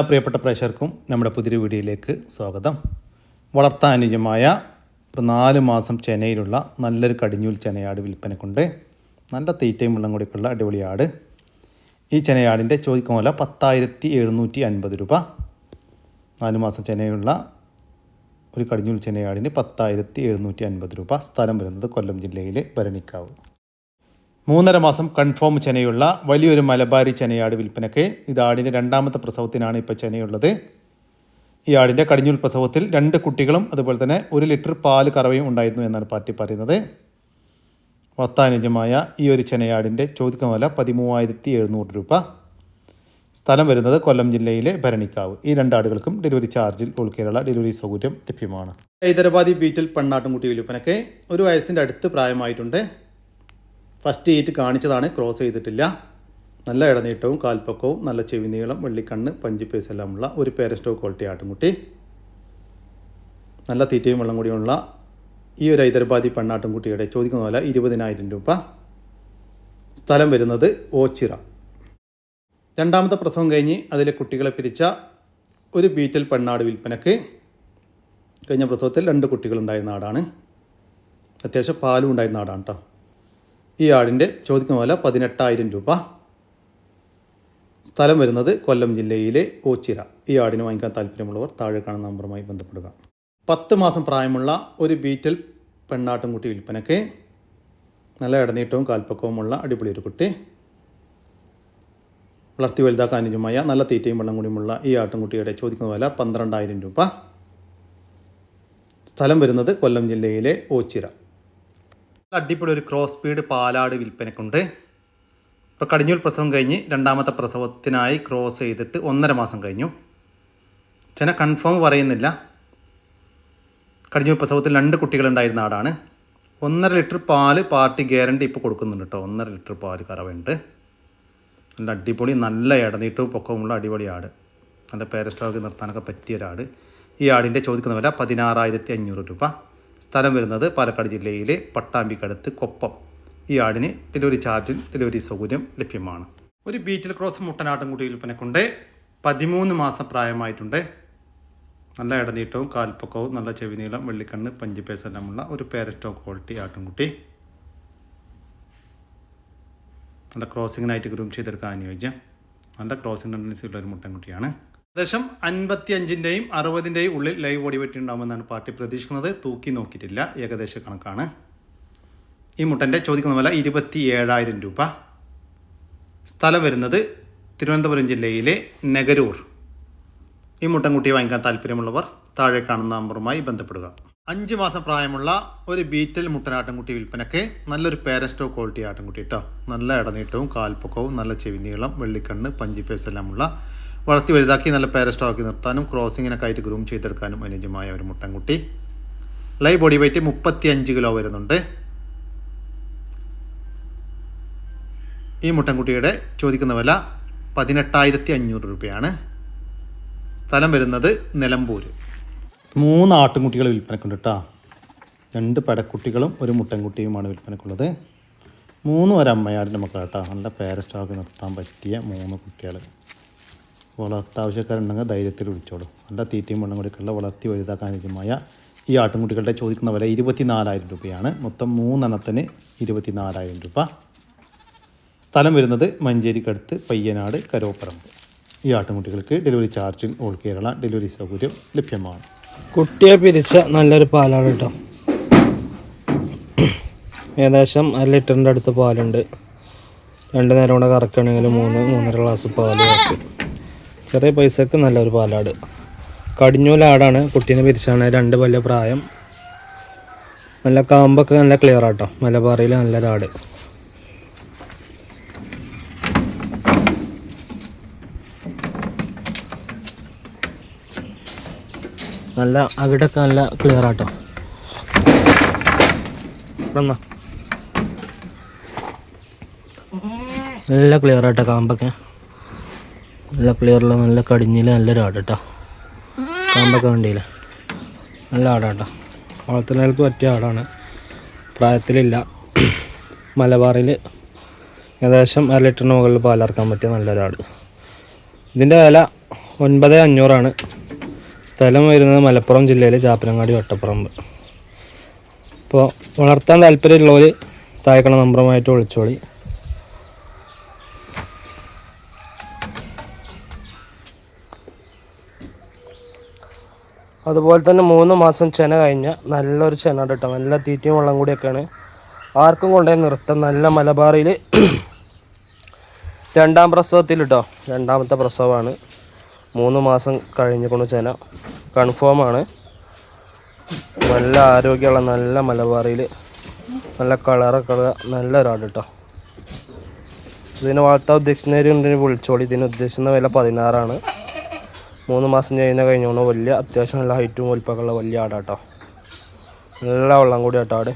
പ്രിയപ്പെട്ട പ്രേക്ഷകർക്കും നമ്മുടെ പുതിയൊരു വീഡിയോയിലേക്ക് സ്വാഗതം. വളർത്താൻ അനുജമായ നാല് മാസം ചെനയിലുള്ള നല്ലൊരു കടിഞ്ഞൂൽ ചെനയാട് വിൽപ്പനക്കുണ്ട്. നല്ല തീറ്റയും വെള്ളം കൂടിയൊക്കെയുള്ള അടിപൊളി ആട്. ഈ ചെനയാടിന്റെ ചോദിക്കുന്ന പോലെ പത്തായിരത്തി എഴുന്നൂറ്റി അൻപത് രൂപ. നാല് മാസം ചെനയുള്ള ഒരു കടിഞ്ഞൂൽ ചെനയാടിന് പത്തായിരത്തി എഴുന്നൂറ്റി അൻപത് രൂപ. സ്ഥലം വരുന്നത് കൊല്ലം ജില്ലയിലെ ഭരണിക്കാവ്. മൂന്നര മാസം കൺഫേം ചെനയുള്ള വലിയൊരു മലബാരി ചെനയാട് വിൽപ്പനയ്ക്ക് ഇത് ആടിന്റെ രണ്ടാമത്തെ പ്രസവത്തിനാണ് ഇപ്പോൾ ചെനയുള്ളത്. ഈ ആടിന്റെ കടിഞ്ഞൂൽ പ്രസവത്തിൽ രണ്ട് കുട്ടികളും അതുപോലെ തന്നെ ഒരു ലിറ്റർ പാൽ കറവയും ഉണ്ടായിരുന്നു എന്നാണ് പാർട്ടി പറയുന്നത്. വത്താനുജമായ ഈ ഒരു ചെനയാടിന്റെ ചോദിക്കുന്ന വില പതിമൂവായിരത്തി എഴുന്നൂറ് രൂപ. സ്ഥലം വരുന്നത് കൊല്ലം ജില്ലയിലെ ഭരണിക്കാവ്. ഈ രണ്ടാടുകൾക്കും ഡെലിവറി ചാർജിൽ ഉൾക്കേരള കേരള ഡെലിവറി സൗകര്യം ലഭ്യമാണ്. ഹൈദരാബാദി ബീറ്റിൽ പെണ്ണാട്ടുംകുട്ടി വിൽപ്പനയ്ക്ക് ഒരു വയസ്സിന്റെ അടുത്ത് പ്രായമായിട്ടുണ്ട്. ഫസ്റ്റ് ഈറ്റ് കാണിച്ചതാണ് ക്രോസ് ചെയ്തിട്ടില്ല. നല്ല ഇടനീട്ടവും കാൽപ്പക്കവും നല്ല ചെവി നീളം വെള്ളിക്കണ്ണ് പഞ്ചിപ്പേസ് എല്ലാമുള്ള ഒരു പേരസ്റ്റോ ക്വാളിറ്റി ആട്ടുംകുട്ടി. നല്ല തീറ്റയും വെള്ളം കൂടിയുള്ള ഈ ഒരു ഹൈദരാബാദി പെണ്ണാട്ടുംകുട്ടിയുടെ ചോദിക്കുന്ന പോലെ ഇരുപതിനായിരം രൂപ. സ്ഥലം വരുന്നത് ഓച്ചിറ. രണ്ടാമത്തെ പ്രസവം കഴിഞ്ഞ് അതിലെ കുട്ടികളെ പിരിച്ച ഒരു ബീറ്റൽ പെണ്ണാട് വിൽപ്പനക്ക് കഴിഞ്ഞ പ്രസവത്തിൽ രണ്ട് കുട്ടികളുണ്ടായിരുന്ന ആടാണ് അത്യാവശ്യം പാലും ഉണ്ടായിരുന്ന നാടാണ് കേട്ടോ ഈ ആടിന്റെ ചോദിക്കുന്ന വില പതിനെട്ടായിരം രൂപ. സ്ഥലം വരുന്നത് കൊല്ലം ജില്ലയിലെ ഓച്ചിറ. ഈ ആടിന് വാങ്ങിക്കാൻ താല്പര്യമുള്ളവർ താഴെ കാണുന്ന നമ്പറുമായി ബന്ധപ്പെടുക. പത്ത് മാസം പ്രായമുള്ള ഒരു ബീറ്റൽ പെണ്ണാട്ടുംകുട്ടി വിൽപ്പനയ്ക്ക് നല്ല ഇടനീട്ടവും കാൽപ്പക്കവുമുള്ള അടിപൊളി ഒരു കുട്ടി. വളർത്തി വലുതാക്കാൻ അനുജമായ നല്ല തീറ്റയും വെള്ളം കൂടിയുമുള്ള ഈ ആട്ടുംകുട്ടിയുടെ ചോദിക്കുന്ന വില പന്ത്രണ്ടായിരം രൂപ. സ്ഥലം വരുന്നത് കൊല്ലം ജില്ലയിലെ ഓച്ചിറ. അടിപൊളി ഒരു ക്രോസ് സ്പീഡ് പാലാട് വിൽപ്പനക്കുണ്ട്. ഇപ്പോൾ കടിഞ്ഞൂൽ പ്രസവം കഴിഞ്ഞ് രണ്ടാമത്തെ പ്രസവത്തിനായി ക്രോസ് ചെയ്തിട്ട് ഒന്നര മാസം കഴിഞ്ഞു. ചെന കൺഫേം പറയുന്നില്ല. കടിഞ്ഞൂൽ പ്രസവത്തിൽ രണ്ട് കുട്ടികളുണ്ടായിരുന്ന ആടാണ്. ഒന്നര ലിറ്റർ പാൽ പാർട്ടി ഗ്യാരണ്ടി ഇപ്പോൾ കൊടുക്കുന്നുണ്ട് കേട്ടോ ഒന്നര ലിറ്റർ പാൽ കറവുണ്ട് നല്ല അടിപൊളി നല്ല ഇടനീട്ടവും പൊക്കവുമുള്ള അടിപൊളി ആട്. നല്ല പേരസ്റ്റോക്ക് നിർത്താനൊക്കെ പറ്റിയ ഒരാട്. ഈ ആടിന്റെ ചോദിക്കുന്ന വില പതിനാറായിരത്തി അഞ്ഞൂറ് രൂപ. സ്ഥലം വരുന്നത് പാലക്കാട് ജില്ലയിലെ പട്ടാമ്പിക്കടുത്ത് കൊപ്പം. ഈ ആടിന് ഡെലിവറി ചാർജിൽ ഡെലിവറി സൗകര്യം ലഭ്യമാണ്. ഒരു ബീറ്റിൽ ക്രോസ് മുട്ടനാട്ടുംകുട്ടി വിൽപ്പനക്കുണ്ട്. പതിമൂന്ന് മാസം പ്രായമായിട്ടുണ്ട്. നല്ല ഇടനീട്ടവും കാൽപ്പക്കവും നല്ല ചെവി നീളം വെള്ളിക്കണ്ണ് പഞ്ചിപ്പേസ് എല്ലാമുള്ള ഒരു പേരസ്റ്റോ ക്വാളിറ്റി ആട്ടുംകുട്ടി. നല്ല ക്രോസിങ്ങിനായിട്ട് ഗ്രൂം ചെയ്തെടുക്കാൻ അനുയോജ്യം. നല്ല ക്രോസിംഗ് ടെൻഡൻസി ഉള്ള ഒരു മുട്ടൻകുട്ടിയാണ്. ഏകദേശം അൻപത്തി അഞ്ചിന്റെയും അറുപതിന്റെയും ഉള്ളിൽ ലൈവ് ബോഡി വെയിറ്റ് ഉണ്ടാകുമെന്നാണ് പാർട്ടി പ്രതീക്ഷിക്കുന്നത്. തൂക്കി നോക്കിയിട്ടില്ല. ഏകദേശ കണക്കാണ്. ഈ മുട്ടന്റെ ചോദിക്കുന്ന വില ഇരുപത്തി ഏഴായിരം രൂപ. സ്ഥലം വരുന്നത് തിരുവനന്തപുരം ജില്ലയിലെ നെഗരൂർ. ഈ മുട്ടൻ മുട്ടൻകുട്ടിയെ വാങ്ങിക്കാൻ താല്പര്യമുള്ളവർ താഴെ കാണുന്ന നമ്പറുമായി ബന്ധപ്പെടുക. അഞ്ച് മാസം പ്രായമുള്ള ഒരു ബീറ്റൽ മുട്ടനാട്ടൻകുട്ടി വിൽപ്പനയ്ക്ക് നല്ലൊരു പേരസ്റ്റോ ക്വാളിറ്റി ആട്ടൻകുട്ടി കേട്ടോ നല്ല ഇടനീട്ടവും കാൽപ്പൊക്കവും നല്ല ചെവി നീളം വെള്ളിക്കണ്ണ് പഞ്ചിഫേസ് എല്ലാമുള്ള വളർത്തി വലുതാക്കി നല്ല പാരസ്റ്റോക്കി നിർത്താനും ക്രോസിങ്ങിനൊക്കെ ആയിട്ട് ഗ്രൂം ചെയ്തെടുക്കാനും അനുയോജ്യമായ ഒരു മുട്ടൻകുട്ടി. ലൈവ് ബോഡി വെയ്റ്റ് മുപ്പത്തി അഞ്ച് കിലോ വരുന്നുണ്ട്. ഈ മുട്ടൻകുട്ടിയുടെ ചോദിക്കുന്ന വില പതിനെട്ടായിരത്തി അഞ്ഞൂറ് രൂപയാണ്. സ്ഥലം വരുന്നത് നിലമ്പൂർ മൂന്ന് ആട്ടുംകുട്ടികൾ വിൽപ്പനക്കുണ്ട് കേട്ടോ രണ്ട് പടക്കുട്ടികളും ഒരു മുട്ടൻകുട്ടിയുമാണ് വിൽപ്പനക്കുള്ളത്. മൂന്ന് ഒരു അമ്മയാടിന്റെ മക്കളാട്ടോ നല്ല പേരസ്റ്റോക്ക് നിർത്താൻ പറ്റിയ മൂന്ന് കുട്ടികൾ വളർത്താവശ്യക്കാരുണ്ടെങ്കിൽ ധൈര്യത്തിൽ വിളിച്ചോളൂ. നല്ല തീറ്റയും വെള്ളം കൂടിയൊക്കെയുള്ള വളർത്തി വലുതാക്കാൻ അനുയോജ്യമായ ഈ ആട്ടുംകുട്ടികളുടെ ചോദിക്കുന്ന വില ഇരുപത്തി നാലായിരം രൂപയാണ്. മൊത്തം മൂന്നെണ്ണത്തിന് ഇരുപത്തി നാലായിരം രൂപ. സ്ഥലം വരുന്നത് മഞ്ചേരിക്കടുത്ത് പയ്യനാട് കരോപ്പറമ്പ്. ഈ ആട്ടുംകുട്ടികൾക്ക് ഡെലിവറി ചാർജിൽ ഓൾ കേരള ഡെലിവറി സൗകര്യം ലഭ്യമാണ്. കുട്ടിയെ പിരിച്ച നല്ലൊരു പാലാണ് കേട്ടോ. ഏകദേശം അര ലിറ്ററിന്റെ അടുത്ത് പാലുണ്ട്. രണ്ട് നേരം കൂടെ കറക്കുകയാണെങ്കിൽ മൂന്ന് മൂന്നര ഗ്ലാസ് പാൽ കറക്കും ചെറിയ പൈസക്ക് നല്ലൊരു പാലാട്. കടിഞ്ഞൂലാടാണ് കുട്ടീനെ പിരിച്ചാണ് രണ്ട് വലിയ പ്രായം. നല്ല കാമ്പൊക്കെ നല്ല ക്ലിയർ ആട്ടോ മലബാറിയിൽ നല്ലൊരാട് നല്ല അവിടൊക്കെ നല്ല ക്ലിയർ ആട്ടോ. നല്ല ക്ലിയർ ആട്ടോ കാമ്പൊക്കെ. നല്ല ക്ലിയറുള്ള നല്ല കടിഞ്ഞിൽ നല്ലൊരു ആട് കേട്ടോ കാമ്പൊക്കെ വേണ്ടിയില്ല നല്ല ആടാട്ടോ വളർത്തലുകൾക്ക് പറ്റിയ ആടാണ്. പ്രായത്തിലില്ല. മലബാറിൽ ഏകദേശം അര ലിറ്ററിന് മുകളിൽ പാലർക്കാൻ പറ്റിയ നല്ലൊരാട്. ഇതിന്റെ വില ഒൻപത് അഞ്ഞൂറാണ്. സ്ഥലം വരുന്നത് മലപ്പുറം ജില്ലയിലെ ചാപ്പനങ്ങാടി വട്ടപ്പറമ്പ്. അപ്പോൾ വളർത്താൻ താല്പര്യമുള്ളവർ താഴെക്കണ നമ്പറുമായിട്ട് വിളിച്ചോളി. അതുപോലെ തന്നെ മൂന്ന് മാസം ചെന കഴിഞ്ഞ നല്ലൊരു ചെന കേട്ടോ. നല്ല തീറ്റയും വെള്ളം കൂടിയൊക്കെയാണ്. ആർക്കും കൊണ്ടേ നിർത്താം. നല്ല മലബാറിൽ രണ്ടാം പ്രസവത്തിൽ കേട്ടോ. രണ്ടാമത്തെ പ്രസവമാണ്. മൂന്ന് മാസം കഴിഞ്ഞുകൊണ്ട് ചെന. കൺഫേം ആണ്. നല്ല ആരോഗ്യമുള്ള നല്ല മലബാറിയിൽ നല്ല കളറൊക്കെ ഉള്ള നല്ല ഒരാട് കേട്ടോ. ഇതിന് വളർത്താൻ ഉദ്ദേശിക്കുന്നവരുണ്ടെങ്കിൽ വിളിച്ചോളി. ഇതിന് ഉദ്ദേശിക്കുന്ന വില പതിനാറാണ്. മൂന്ന് മാസം ചെയ്യുന്ന കഴിഞ്ഞോണ് വലിയ അത്യാവശ്യം നല്ല ഹൈറ്റും വലിപ്പമൊക്കെ ഉള്ള വലിയ ആടാട്ടോ. നല്ല വെള്ളം കൂടി ആട്ടോ ആട്.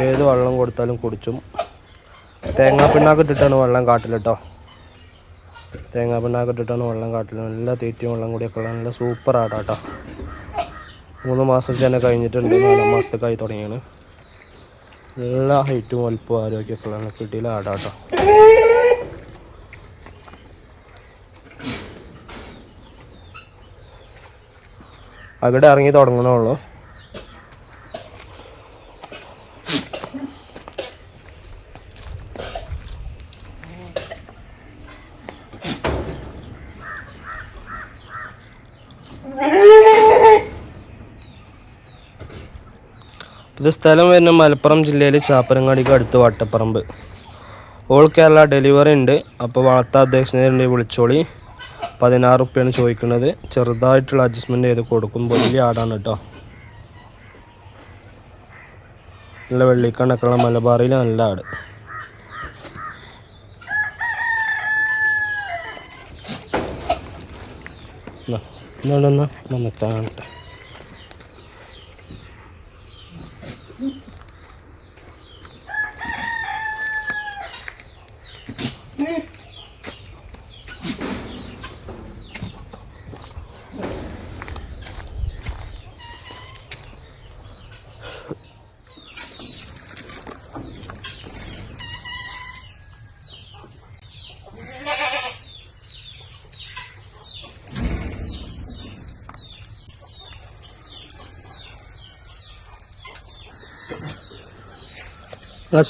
ഏത് വെള്ളം കൊടുത്താലും കുടിച്ചും. തേങ്ങാ പിണ്ണാക്ക് ഇട്ടിട്ടാണ് വെള്ളം കാട്ടിൽ കേട്ടോ തേങ്ങാ പിണ്ണാക്ക് ഇട്ടിട്ടാണ് വെള്ളം കാട്ടിൽ നല്ല തീറ്റയും വെള്ളം കൂടിയൊക്കെ ഉള്ള നല്ല സൂപ്പർ ആടാട്ടോ മൂന്ന് മാസം തന്നെ കഴിഞ്ഞിട്ടുണ്ട്. നാലാം മാസത്തേക്കായി തുടങ്ങിയാണ്. നല്ല ഹൈറ്റും വലിപ്പവും ആരോഗ്യമൊക്കെ ഉള്ള കിട്ടിയില്ല ആടാട്ടോ അവിടെ ഇറങ്ങി തുടങ്ങണുള്ളൂ ഇത് സ്ഥലം വരുന്ന മലപ്പുറം ജില്ലയിലെ ചാപ്പനങ്ങാടിക്ക് അടുത്ത് വട്ടപ്പറമ്പ്. ഓൾ കേരള ഡെലിവറി ഉണ്ട്. അപ്പോൾ വളർത്താൻ അധ്യക്ഷനെ വിളിച്ചോളി. പതിനാറ് റുപ്യാണ് ചോദിക്കുന്നത്. ചെറുതായിട്ടുള്ള അഡ്ജസ്റ്റ്മെന്റ് ചെയ്ത് കൊടുക്കും വലിയ ആടാണ് കേട്ടോ. നല്ല വെള്ളിക്കണക്കുള്ള മലബാറിയിൽ നല്ല ആട്. എന്നാ വന്ന് കാണട്ടെ.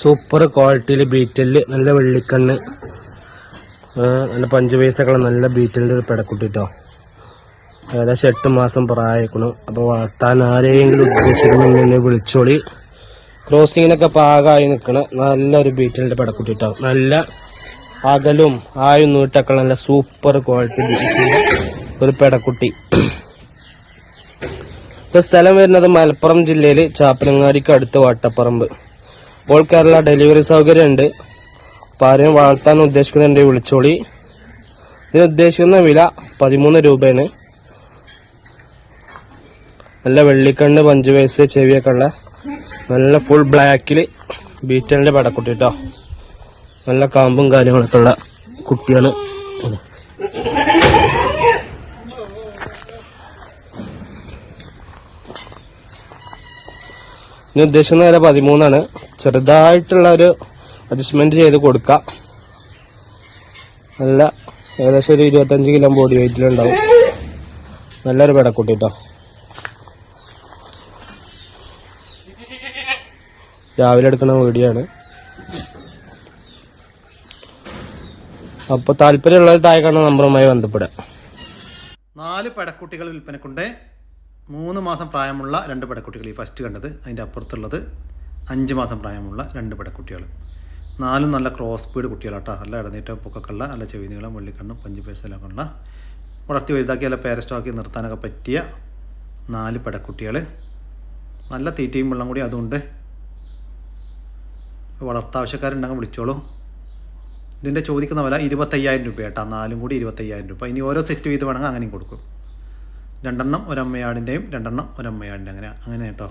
സൂപ്പർ ക്വാളിറ്റിയിൽ ബീറ്റൽ നല്ല വെള്ളിക്കണ്ണ്. നല്ല പഞ്ച് പൈസക്കുള്ള നല്ല ബീറ്റലിന്റെ ഒരു പെടക്കുട്ടിട്ടോ. ഏകദേശം എട്ട് മാസം പ്രായക്കണം അപ്പോൾ വളർത്താൻ ആരെങ്കിലും ഉദ്ദേശിക്കുന്നുണ്ടെങ്കിൽ വിളിച്ചോളി. ക്രോസിങ്ങിനൊക്കെ പാകമായി നിൽക്കണ നല്ലൊരു ബീറ്റലിന്റെ പെടക്കുട്ടിട്ടോ. നല്ല അകലും ആയും നീട്ടൊക്കെ നല്ല സൂപ്പർ ക്വാളിറ്റി ഒരു പെടക്കുട്ടി. സ്ഥലം വരുന്നത് മലപ്പുറം ജില്ലയിൽ ചാപ്പനങ്ങാടിക്ക് അടുത്ത് വട്ടപ്പറമ്പ്. ഓൾ കേരള ഡെലിവറി സൗകര്യം ഉണ്ട് അപ്പോൾ ആരെയും വളർത്താൻ ഉദ്ദേശിക്കുന്നുണ്ടെങ്കിൽ വിളിച്ചോളി. ഇതിന് ഉദ്ദേശിക്കുന്ന വില പതിമൂന്ന് രൂപയാണ്. നല്ല വെള്ളിക്കണ്ണ് പഞ്ച് വയസ്സ് ചെവിയൊക്കെ ഉള്ള നല്ല ഫുൾ ബ്ലാക്കിൽ ബീറ്റലിന്റെ പടക്കുട്ടി കേട്ടോ നല്ല കാമ്പും കാര്യങ്ങളൊക്കെ ഉള്ള കുട്ടിയാണ് ഇനി ഉദ്ദേശിക്കുന്ന വില പതിമൂന്നാണ്. ചെറുതായിട്ടുള്ള ഒരു അഡ്ജസ്റ്റ്മെന്റ് ചെയ്ത് കൊടുക്കാം. നല്ല ഏകദേശം ഒരു ഇരുപത്തഞ്ച് കിലോ ബോഡി വെയിറ്റിലുണ്ടാവും നല്ലൊരു പെടക്കുട്ടി കേട്ടോ രാവിലെ എടുക്കുന്ന വീഡിയോ ആണ്. അപ്പോൾ താല്പര്യമുള്ളവർ താഴെ കാണുന്ന നമ്പറുമായി ബന്ധപ്പെടുക. നാല് പടക്കുട്ടികൾ വിൽപ്പനക്കുണ്ട്. മൂന്ന് മാസം പ്രായമുള്ള രണ്ട് പടക്കുട്ടികൾ ഈ ഫസ്റ്റ് കണ്ടത്. അതിന്റെ അപ്പുറത്തുള്ളത് അഞ്ച് മാസം പ്രായമുള്ള രണ്ട് പടക്കുട്ടികൾ നാലും നല്ല ക്രോസ് സ്പീഡ് കുട്ടികളാട്ടോ. നല്ല ഇടനീറ്റം പൊക്കക്കള്ള നല്ല ചെവി നീളം വെള്ളിക്കണ്ണും പഞ്ച് പൈസയിലൊക്കെ ഉള്ള വളർത്തി വലുതാക്കി നല്ല പേരസ്റ്റോക്കി നിർത്താനൊക്കെ പറ്റിയ നാല് പടക്കുട്ടികൾ നല്ല തീറ്റയും വെള്ളം കൂടി അതുകൊണ്ട് വളർത്താവശ്യക്കാരുണ്ടെങ്കിൽ വിളിച്ചോളൂ. ഇതിന്റെ ചോദിക്കുന്ന വില ഇരുപത്തയ്യായിരം രൂപ കേട്ടോ നാലും കൂടി ഇരുപത്തയ്യായിരം രൂപ. ഇനി ഓരോ സെറ്റ് വീതം വേണമെങ്കിൽ അങ്ങനെയും കൊടുക്കും. രണ്ടെണ്ണം ഒരമ്മയാടിന്റെയും രണ്ടെണ്ണം ഒരമ്മയാടിന്റെ അങ്ങനെ അങ്ങനെ കേട്ടോ.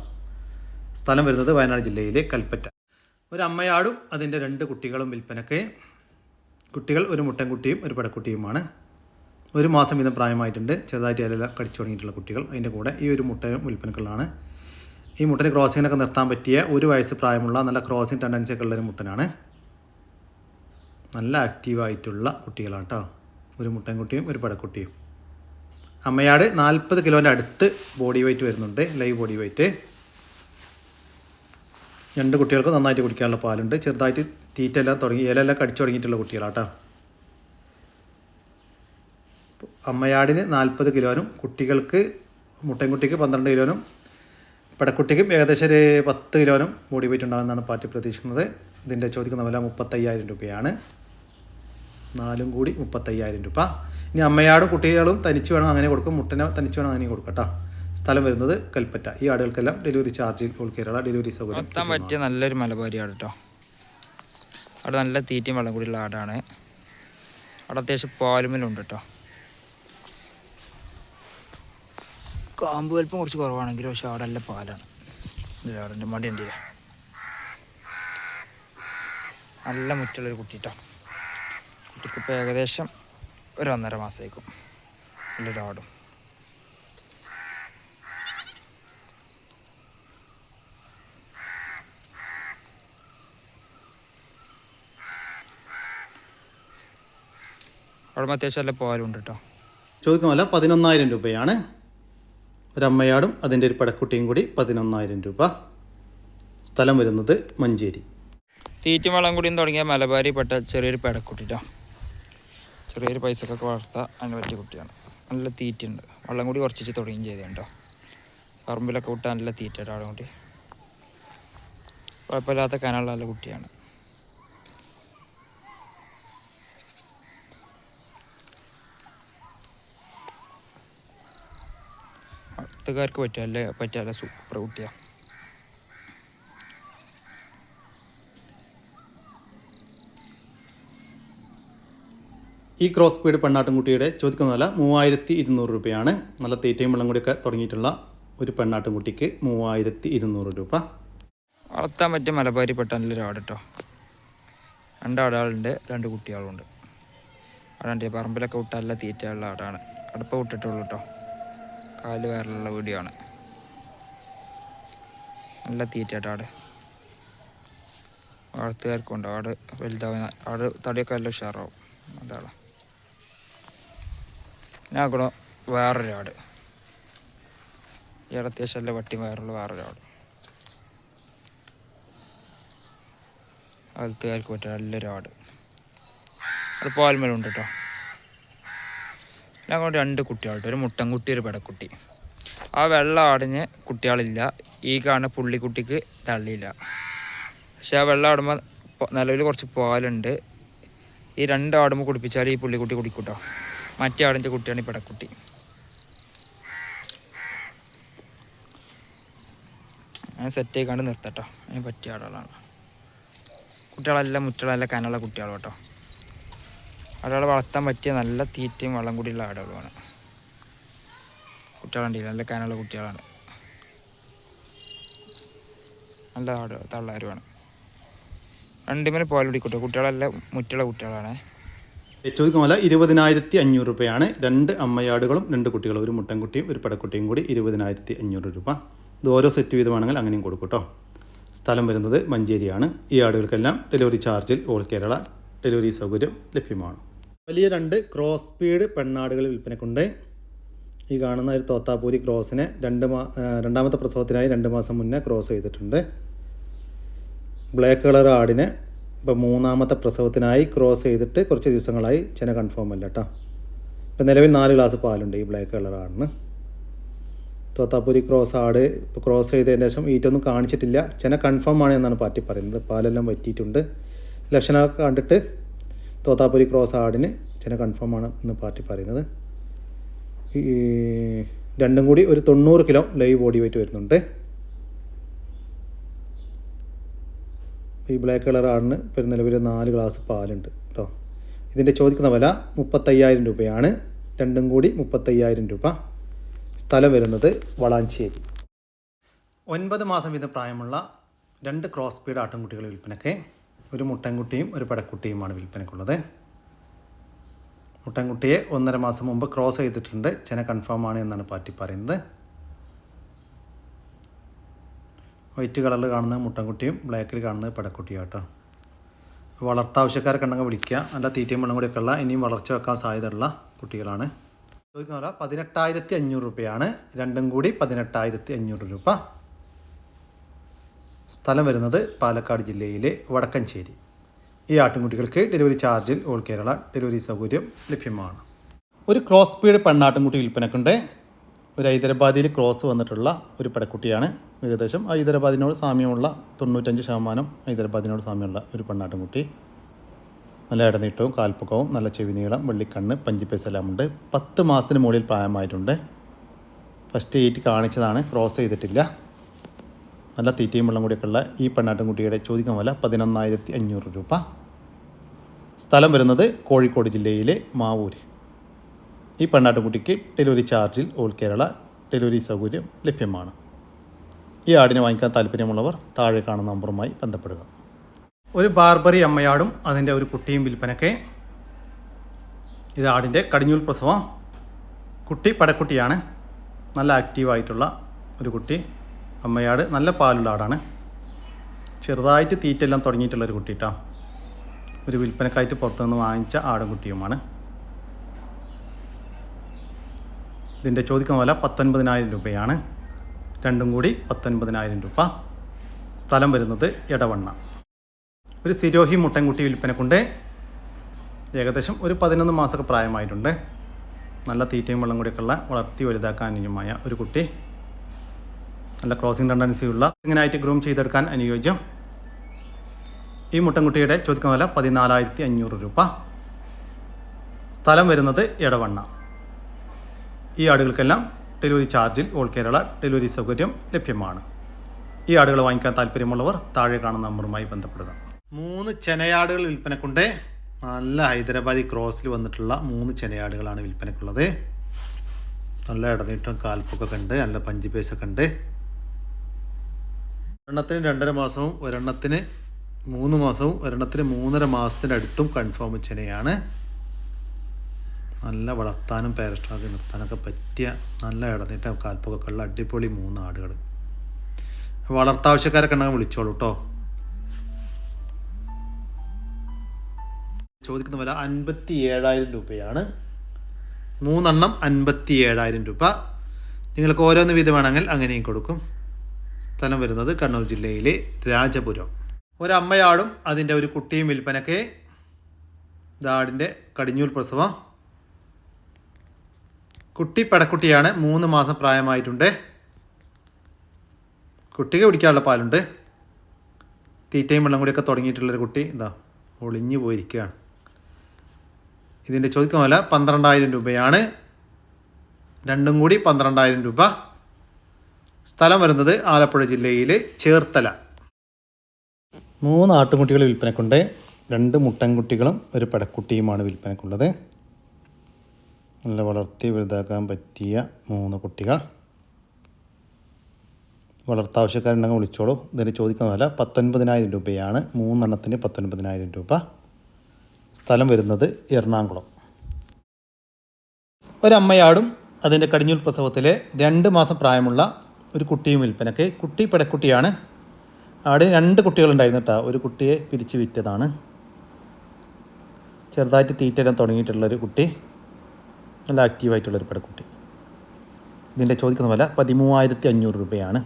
സ്ഥലം വരുന്നത് വയനാട് ജില്ലയിലെ കൽപ്പറ്റ. ഒരമ്മയാടും അതിന്റെ രണ്ട് കുട്ടികളും വിൽപ്പനക്ക്. കുട്ടികൾ ഒരു മുട്ടൻകുട്ടിയും ഒരു പടക്കുട്ടിയുമാണ്. ഒരു മാസം വീതം പ്രായമായിട്ടുണ്ട്. ചെറുതായിട്ട് ഇല കടിച്ചു തുടങ്ങിയിട്ടുള്ള കുട്ടികൾ. അതിന്റെ കൂടെ ഈ ഒരു മുട്ടയും വിൽപ്പനക്കുള്ളതാണ്. ഈ മുട്ടന് ക്രോസിങ്ങിനൊക്കെ നിർത്താൻ പറ്റിയ ഒരു വയസ്സ് പ്രായമുള്ള നല്ല ക്രോസിങ് ടെൻഡൻസി ഒക്കെ ഉള്ളൊരു മുട്ടനാണ്. നല്ല ആക്റ്റീവായിട്ടുള്ള കുട്ടികളാണ് കേട്ടോ. ഒരു മുട്ടൻകുട്ടിയും ഒരു പടക്കുട്ടിയും. അമ്മയാട് നാൽപ്പത് കിലോന്റെ അടുത്ത് ബോഡി വെയിറ്റ് വരുന്നുണ്ട് ലൈവ് ബോഡി വെയിറ്റ് രണ്ട് കുട്ടികൾക്ക് നന്നായിട്ട് കുടിക്കാനുള്ള പാലുണ്ട്. ചെറുതായിട്ട് തീറ്റെല്ലാം തുടങ്ങി ഇലയെല്ലാം കടിച്ചു തുടങ്ങിയിട്ടുള്ള കുട്ടികളാട്ടോ. അമ്മയാടിന് നാൽപ്പത് കിലോനും കുട്ടികൾക്ക് മുട്ടൻകുട്ടിക്ക് പന്ത്രണ്ട് കിലോനും പടക്കുട്ടിക്കും ഏകദേശം ഒരു പത്ത് കിലോനും ബോഡി വെയിറ്റ് ഉണ്ടാകുമെന്നാണ് പാർട്ടി പ്രതീക്ഷിക്കുന്നത്. ഇതിന്റെ ചോദിക്കുന്ന വില മുപ്പത്തയ്യായിരം രൂപയാണ്. നാലും കൂടി മുപ്പത്തയ്യായിരം രൂപ. ഇനി അമ്മയാടും കുട്ടികളും തനിച്ച് വേണം അങ്ങനെ കൊടുക്കും. മുട്ടനെ തനിച്ച് വേണം അങ്ങനെ കൊടുക്കാം കേട്ടോ. സ്ഥലം വരുന്നത് കൽപ്പറ്റ. ഈ ആടുകൾക്കെല്ലാം ഡെലിവറി ചാർജിൽ ഓൾ കേരള ഡെലിവറി സൗകര്യം പറ്റിയ നല്ലൊരു മലബാരി ആട് കേട്ടോ. അവിടെ നല്ല തീറ്റയും വെള്ളം കൂടിയുള്ള ആടാണ്. അവിടെ അത്യാവശ്യം പാലുമലുണ്ട് കേട്ടോ. കാമ്പ് വലിപ്പം കുറച്ച് കുറവാണെങ്കിലും പക്ഷെ അവിടെ നല്ല പാലാണ്. ആടിന്റെ മടി ഉണ്ട് നല്ല മുറ്റുള്ളൊരു കുട്ടി കേട്ടോ. കുട്ടിക്കിപ്പോൾ ഏകദേശം ഒരു ഒന്നര മാസമായിരിക്കും എന്റെ ആടും അവിടെ അത്യാവശ്യം നല്ല പാലുണ്ട് കേട്ടോ ചോദിക്കുമല്ല പതിനൊന്നായിരം രൂപയാണ്. ഒരമ്മയാടും അതിന്റെ ഒരു പടക്കുട്ടിയും കൂടി പതിനൊന്നായിരം രൂപ. സ്ഥലം വരുന്നത് മഞ്ചേരി. തീറ്റും വളം കൂടിയും തുടങ്ങിയ മലബാരി പെട്ട ചെറിയൊരു പെടക്കുട്ടിട്ടോ ചെറിയൊരു പൈസക്കൊക്കെ വളർത്താൻ അതിന് പറ്റിയ കുട്ടിയാണ്. നല്ല തീറ്റുണ്ട് വെള്ളം കൂടി കുറച്ചിട്ട് തുടങ്ങുകയും ചെയ്തിട്ടുണ്ടോ പറമ്പിലൊക്കെ വിട്ടാൽ നല്ല തീറ്റ ആളും കൂടി കുഴപ്പമില്ലാത്ത കനുള്ള നല്ല കുട്ടിയാണ്. അടുത്തുകാർക്ക് പറ്റിയല്ലേ പറ്റിയല്ല സൂപ്പർ കുട്ടിയാണ് ഈ ക്രോസ് സ്പീഡ് പെണ്ണാട്ടുംകുട്ടിയുടെ ചോദിക്കുന്ന വില മൂവായിരത്തി ഇരുന്നൂറ് രൂപയാണ്. നല്ല തീറ്റയും വെള്ളം കൂടിയൊക്കെ തുടങ്ങിയിട്ടുള്ള ഒരു പെണ്ണാട്ടുംകുട്ടിക്ക് മൂവായിരത്തി ഇരുന്നൂറ് രൂപ. വളർത്താൻ പറ്റിയ മലബാരി പെട്ടാനിലൊരു ആട് കേട്ടോ രണ്ട് ആടുകളുണ്ട് രണ്ട് കുട്ടികളുണ്ട് അവിടെ പറമ്പിലൊക്കെ നല്ല തീറ്റയുള്ള ആടാണ്. അടുപ്പ വിട്ടിട്ടുള്ളൂ കേട്ടോ കാൽ വേറെയുള്ള വീഡിയോ ആണ് നല്ല തീറ്റാട്ടാട് ആട്. വളർത്തുകാർക്കുണ്ട്. ആട് വലുതാവുന്ന ആട് തടിയൊക്കെ നല്ല ഉഷാറാവും. അതാണ്. ഞാൻ കൂടെ വേറൊരാട് ഈ ആട് അത്യാവശ്യം നല്ല വട്ടി വേറുള്ള വേറൊരാട് അകത്തുകാർക്ക് പറ്റിയ നല്ലൊരാട് അത് പാൽമേലുണ്ട് കേട്ടോ ഞാൻ കൊണ്ട് രണ്ട് കുട്ടികളുണ്ട്. ഒരു മുട്ടൻകുട്ടി ഒരു പെടക്കുട്ടി. ആ വെള്ള ആടിന് കുട്ടികളില്ല. ഈ കാണുന്ന പുള്ളിക്കുട്ടിക്ക് തള്ളിയില്ല. പക്ഷെ ആ വെള്ളം ആടുമ്പോൾ നിലവിൽ കുറച്ച് പാലുണ്ട് ഈ രണ്ട് ആടുമ്പോൾ കുടിപ്പിച്ചാൽ ഈ പുള്ളിക്കുട്ടി കുടിക്കൂട്ടോ. മറ്റേ ആടിന്റെ കുട്ടിയാണ് ഈ പെടക്കുട്ടി. ഞാൻ സെറ്റ് ആയിക്കാണ്ട് നിർത്തട്ടോ. അതിന് പറ്റിയ ആടുകളാണ് കുട്ടികളെല്ലാം മുറ്റുകളെല്ലാം കനുള്ള കുട്ടികളും കേട്ടോ ആടുകളെ വളർത്താൻ പറ്റിയ നല്ല തീറ്റയും വെള്ളം കൂടിയുള്ള ആടുകളുമാണ്. കുട്ടികളുണ്ടെങ്കിൽ നല്ല കനുള്ള കുട്ടികളാണ്. നല്ല ആട് തള്ളാരുമാണ്. രണ്ടുമേലെ പോലെ കുടിക്കൂട്ടോ കുട്ടികളെല്ലാം മുറ്റുള്ള കുട്ടികളാണ്. ചോദിക്കുന്ന വില ഇരുപതിനായിരത്തി അഞ്ഞൂറ് രൂപയാണ്. രണ്ട് അമ്മയാടുകളും രണ്ട് കുട്ടികളും ഒരു മുട്ടൻകുട്ടിയും ഒരു പെടക്കുട്ടിയും കൂടി ഇരുപതിനായിരത്തി അഞ്ഞൂറ് രൂപ. ഇത് ഓരോ സെറ്റ് വീതമാണെങ്കിൽ അങ്ങനെയും കൊടുക്കും കേട്ടോ സ്ഥലം വരുന്നത് മഞ്ചേരിയാണ്. ഈ ആടുകൾക്കെല്ലാം ഡെലിവറി ചാർജിൽ ഓൾ കേരള ഡെലിവറി സൗകര്യം ലഭ്യമാണ്. വലിയ രണ്ട് ക്രോസ് സ്പീഡ് പെണ്ണാടുകൾ വിൽപ്പനക്കുണ്ട്. ഈ കാണുന്ന ഒരു തോത്താപൂരി ക്രോസിനെ രണ്ട് മാ രണ്ടാമത്തെ പ്രസവത്തിനായി രണ്ട് മാസം മുന്നേ ക്രോസ് ചെയ്തിട്ടുണ്ട്. ബ്ലാക്ക് കളർ ആടിനെ ഇപ്പോൾ മൂന്നാമത്തെ പ്രസവത്തിനായി ക്രോസ് ചെയ്തിട്ട് കുറച്ച് ദിവസങ്ങളായി ചെന കൺഫേം അല്ല കേട്ടോ ഇപ്പം നിലവിൽ നാല് ഗ്ലാസ് പാലുണ്ട് ഈ ബ്ലാക്ക് കളറാണ് തോത്താപ്പൂരി ക്രോസ് ആട് ഇപ്പോൾ ക്രോസ് ചെയ്തതിന് ശേഷം ഈറ്റൊന്നും കാണിച്ചിട്ടില്ല. ചെന കൺഫേം ആണ് എന്നാണ് പാർട്ടി പറയുന്നത്. പാലെല്ലാം വറ്റിയിട്ടുണ്ട്. ലക്ഷണമൊക്കെ കണ്ടിട്ട് തോത്താപ്പൂരി ക്രോസ് ആടിന് ചെന കൺഫേം ആണ് എന്ന് പാർട്ടി പറയുന്നത്. രണ്ടും കൂടി ഒരു തൊണ്ണൂറ് കിലോ ലൈവ് ബോഡി വെയിറ്റ് വരുന്നുണ്ട്. ഈ ബ്ലാക്ക് കളർ ആടിന് ഇപ്പോൾ നിലവിൽ നാല് ഗ്ലാസ് പാലുണ്ട് കേട്ടോ ഇതിന്റെ ചോദിക്കുന്ന വില മുപ്പത്തയ്യായിരം രൂപയാണ്. രണ്ടും കൂടി മുപ്പത്തയ്യായിരം രൂപ. സ്ഥലം വരുന്നത് വളാഞ്ചേരി. ഒൻപത് മാസം വീതം പ്രായമുള്ള രണ്ട് ക്രോസ് സ്പീഡ് ആട്ടിൻകുട്ടികൾ വിൽപ്പനയ്ക്ക് ഒരു മുട്ടൻകുട്ടിയും ഒരു പടക്കുട്ടിയുമാണ് വിൽപ്പനയ്ക്കുള്ളത്. മുട്ടൻകുട്ടിയെ ഒന്നര മാസം മുമ്പ് ക്രോസ് ചെയ്തിട്ടുണ്ട്. ചെന കൺഫേം ആണ് എന്നാണ് പാർട്ടി പറയുന്നത്. വൈറ്റ് കളറിൽ കാണുന്നത് മുട്ടൻകുട്ടിയും ബ്ലാക്കിൽ കാണുന്നത് പടക്കുട്ടിയും കേട്ടോ വളർത്താവശ്യക്കാരൊക്കെ ഉണ്ടെങ്കിൽ വിളിക്കുക. നല്ല തീറ്റയും വെള്ളം കൂടിയൊക്കെ ഉള്ള ഇനിയും വളർച്ച വെക്കാൻ സാധ്യതയുള്ള കുട്ടികളാണ്. ചോദിക്കുന്ന പതിനെട്ടായിരത്തി അഞ്ഞൂറ് രൂപയാണ്. രണ്ടും കൂടി പതിനെട്ടായിരത്തി അഞ്ഞൂറ് രൂപ. സ്ഥലം വരുന്നത് പാലക്കാട് ജില്ലയിലെ വടക്കഞ്ചേരി. ഈ ആട്ടിൻകുട്ടികൾക്ക് ഡെലിവറി ചാർജിൽ ഓൾ കേരള ഡെലിവറി സൗകര്യം ലഭ്യമാണ്. ഒരു ക്രോസ് പീഡ് പെണ്ണാട്ടിൻകുട്ടി വിൽപ്പനക്കുണ്ട്. ഒരു ഹൈദരാബാദിൽ ക്രോസ് വന്നിട്ടുള്ള ഒരു പെടക്കുട്ടിയാണ് ഏകദേശം ഹൈദരാബാദിനോട് സാമ്യമുള്ള തൊണ്ണൂറ്റഞ്ച് ശതമാനം ഹൈദരാബാദിനോട് സാമ്യമുള്ള ഒരു പെണ്ണാട്ടുംകുട്ടി. നല്ല ഇടനീട്ടവും കാൽപ്പൊക്കവും നല്ല ചെവി നീളം വെള്ളിക്കണ്ണ് പഞ്ചിപ്പേസ് എല്ലാം ഉണ്ട് പത്ത് മാസത്തിന് മുകളിൽ പ്രായമായിട്ടുണ്ട്. ഫസ്റ്റ് എയ്റ്റ് കാണിച്ചതാണ് ക്രോസ് ചെയ്തിട്ടില്ല. നല്ല തീറ്റയും വെള്ളം കൂടിയൊക്കെ ഉള്ള ഈ പെണ്ണാട്ടുംകുട്ടിയുടെ ചോദിക്കാൻ വില പതിനൊന്നായിരത്തി അഞ്ഞൂറ് രൂപ. സ്ഥലം വരുന്നത് കോഴിക്കോട് ജില്ലയിലെ മാവൂര്. ഈ പെണ്ണാട്ടുകുട്ടിക്ക് ഡെലിവറി ചാർജിൽ ഓൾ കേരള ഡെലിവറി സൗകര്യം ലഭ്യമാണ്. ഈ ആടിനെ വാങ്ങിക്കാൻ താല്പര്യമുള്ളവർ താഴെ കാണുന്ന നമ്പറുമായി ബന്ധപ്പെടുക. ഒരു ബാർബറി അമ്മയാടും അതിന്റെ ഒരു കുട്ടിയും വിൽപ്പനക്കെ ഇത് ആടിന്റെ കടിഞ്ഞൂൽ പ്രസവം. കുട്ടി പടക്കുട്ടിയാണ്. നല്ല ആക്റ്റീവായിട്ടുള്ള ഒരു കുട്ടി. അമ്മയാട് നല്ല പാലുള്ള ആടാണ്. ചെറുതായിട്ട് തീറ്റെല്ലാം തുടങ്ങിയിട്ടുള്ളൊരു കുട്ടി ഒരു വിൽപ്പനക്കായിട്ട് പുറത്തുനിന്ന് വാങ്ങിച്ച ആടും കുട്ടിയുമാണ്. ഇതിന്റെ ചോദിക്കുന്ന വില പത്തൊൻപതിനായിരം രൂപയാണ്. രണ്ടും കൂടി പത്തൊൻപതിനായിരം രൂപ. സ്ഥലം വരുന്നത് ഇടവണ്ണ ഒരു സിരോഹി മുട്ടൻകുട്ടി വിൽപ്പനക്കുണ്ട്. ഏകദേശം ഒരു പതിനൊന്ന് മാസമൊക്കെ പ്രായമായിട്ടുണ്ട്. നല്ല തീറ്റയും വെള്ളം കൂടിയൊക്കെ ഉള്ള വളർത്തി വലുതാക്കാൻ അനുയോജ്യമായ ഒരു കുട്ടി. നല്ല ക്രോസിംഗ് ടെൻഡൻസിയുള്ള ഇങ്ങനായിട്ട് ഗ്രൂം ചെയ്തെടുക്കാൻ അനുയോജ്യം. ഈ മുട്ടൻകുട്ടിയുടെ ചോദിക്കുന്ന വില പതിനാലായിരത്തി അഞ്ഞൂറ് രൂപ. സ്ഥലം വരുന്നത് എടവണ്ണ. ഈ ആടുകൾക്കെല്ലാം ഡെലിവറി ചാർജിൽ ഓൾ കേരള ഡെലിവറി സൗകര്യം ലഭ്യമാണ്. ഈ ആടുകൾ വാങ്ങിക്കാൻ താല്പര്യമുള്ളവർ താഴെ കാണുന്ന നമ്പറുമായി ബന്ധപ്പെടുക. മൂന്ന് ചെനയാടുകൾ വിൽപ്പനക്കുണ്ട്. നല്ല ഹൈദരാബാദി ക്രോസിൽ വന്നിട്ടുള്ള മൂന്ന് ചെനയാടുകളാണ് വിൽപ്പനക്കുള്ളത്. നല്ല ഇടനീട്ടം കാൽപ്പൊക്കെ ഉണ്ട് നല്ല പഞ്ചിപേസൊക്കെ ഉണ്ട്. ഒരെണ്ണത്തിന് രണ്ടര മാസവും ഒരെണ്ണത്തിന് മൂന്ന് മാസവും ഒരെണ്ണത്തിന് മൂന്നര മാസത്തിന്റെ അടുത്തും കൺഫേം ചെനയാണ്. നല്ല വളർത്താനും പേരസ്റ്റാക്കി നിർത്താനൊക്കെ പറ്റിയ നല്ല ഇടനീട്ട കാൽപ്പൊക്കെ ഉള്ള അടിപൊളി മൂന്ന് ആടുകൾ. വളർത്താവശ്യക്കാരൊക്കെ ഉണ്ടെങ്കിൽ വിളിച്ചോളൂ കേട്ടോ ചോദിക്കുന്ന വില അൻപത്തി ഏഴായിരം രൂപയാണ്. മൂന്നെണ്ണം അൻപത്തി ഏഴായിരം രൂപ. നിങ്ങൾക്ക് ഓരോന്ന് വീതം വേണമെങ്കിൽ അങ്ങനെയും കൊടുക്കും. സ്ഥലം വരുന്നത് കണ്ണൂർ ജില്ലയിലെ രാജപുരം. ഒരമ്മയാടും അതിന്റെ ഒരു കുട്ടിയും വിൽപ്പനക്കെ. ഇതാടിന്റെ കടിഞ്ഞൂൽ പ്രസവം. കുട്ടി പടക്കുട്ടിയാണ് മൂന്ന് മാസം പ്രായമായിട്ടുണ്ട്. കുട്ടിക്ക് കുടിക്കാനുള്ള പാലുണ്ട്. തീറ്റയും വെള്ളം കൂടിയൊക്കെ തുടങ്ങിയിട്ടുള്ളൊരു കുട്ടി. ഇതാ ഒളിഞ്ഞു പോയിരിക്കുകയാണ്. ഇതിന്റെ ചോദിക്കുന്ന വില പന്ത്രണ്ടായിരം രൂപയാണ്. രണ്ടും കൂടി പന്ത്രണ്ടായിരം രൂപ. സ്ഥലം വരുന്നത് ആലപ്പുഴ ജില്ലയിലെ ചേർത്തല. മൂന്ന് ആട്ടുംകുട്ടികൾ വിൽപ്പനക്കുണ്ട്. രണ്ട് മുട്ടൻകുട്ടികളും ഒരു പടക്കുട്ടിയുമാണ് വിൽപ്പനക്കുള്ളത്. നല്ല വളർത്തി വലുതാക്കാൻ പറ്റിയ മൂന്ന് കുട്ടികൾ. വളർത്താവശ്യക്കാരുണ്ടെങ്കിൽ വിളിച്ചോളൂ. ഇതിന് ചോദിക്കുന്ന വില പത്തൊൻപതിനായിരം രൂപയാണ്. മൂന്നെണ്ണത്തിന് പത്തൊൻപതിനായിരം രൂപ. സ്ഥലം വരുന്നത് എറണാകുളം. ഒരമ്മയാടും അതിന്റെ കടിഞ്ഞൂൽ പ്രസവത്തിലെ രണ്ട് മാസം പ്രായമുള്ള ഒരു കുട്ടിയും വിൽപ്പനക്ക് കുട്ടി പെടക്കുട്ടിയാണ്. ആടിന് രണ്ട് കുട്ടികളുണ്ടായിരുന്നു കേട്ടോ ഒരു കുട്ടിയെ പിരിച്ചു വിറ്റതാണ് ചെറുതായിട്ട് തീറ്റയിടാൻ തുടങ്ങിയിട്ടുള്ളൊരു കുട്ടി. നല്ല ആക്റ്റീവായിട്ടുള്ളൊരു പെടക്കുട്ടി. ഇതിന്റെ ചോദിക്കുന്ന വില പതിമൂവായിരത്തി അഞ്ഞൂറ് രൂപയാണ്.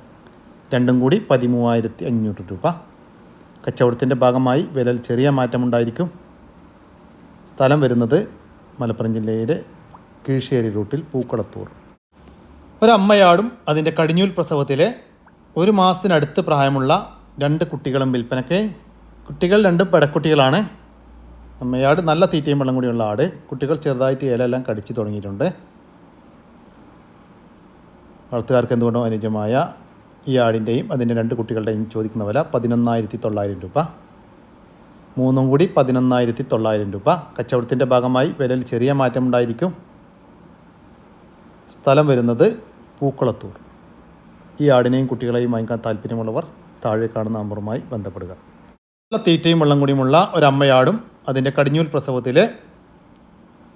രണ്ടും കൂടി പതിമൂവായിരത്തി അഞ്ഞൂറ് രൂപ. കച്ചവടത്തിന്റെ ഭാഗമായി വിലയിൽ ചെറിയ മാറ്റമുണ്ടായിരിക്കും. സ്ഥലം വരുന്നത് മലപ്പുറം ജില്ലയിലെ കീഴ്ശ്ശേരി റൂട്ടിൽ പൂക്കളത്തൂർ. ഒരമ്മയാടും അതിന്റെ കടിഞ്ഞൂൽ പ്രസവത്തിലെ ഒരു മാസത്തിനടുത്ത് പ്രായമുള്ള രണ്ട് കുട്ടികളും വിൽപ്പനയ്ക്ക് കുട്ടികൾ രണ്ടും പെടക്കുട്ടികളാണ്. അമ്മയാട് നല്ല തീറ്റയും വെള്ളം കൂടിയുള്ള ആട്. കുട്ടികൾ ചെറുതായിട്ട് ഇലയെല്ലാം കടിച്ചു തുടങ്ങിയിട്ടുണ്ട്. വളർത്തുകാർക്ക് എന്തുകൊണ്ടും അനുജമായ ഈ ആടിന്റെയും അതിന്റെ രണ്ട് കുട്ടികളുടെയും ചോദിക്കുന്ന വില പതിനൊന്നായിരത്തി തൊള്ളായിരം രൂപ. മൂന്നും കൂടി പതിനൊന്നായിരത്തി തൊള്ളായിരം രൂപ. കച്ചവടത്തിന്റെ ഭാഗമായി വിലയിൽ ചെറിയ മാറ്റമുണ്ടായിരിക്കും. സ്ഥലം വരുന്നത് പൂക്കുളത്തൂർ. ഈ ആടിനെയും കുട്ടികളെയും വാങ്ങിക്കാൻ താല്പര്യമുള്ളവർ താഴെ കാണുന്ന നമ്പറുമായി ബന്ധപ്പെടുക. നല്ല തീറ്റയും വെള്ളം കൂടിയുമുള്ള ഒരമ്മയാടും അതിന്റെ കടിഞ്ഞൂൽ പ്രസവത്തിൽ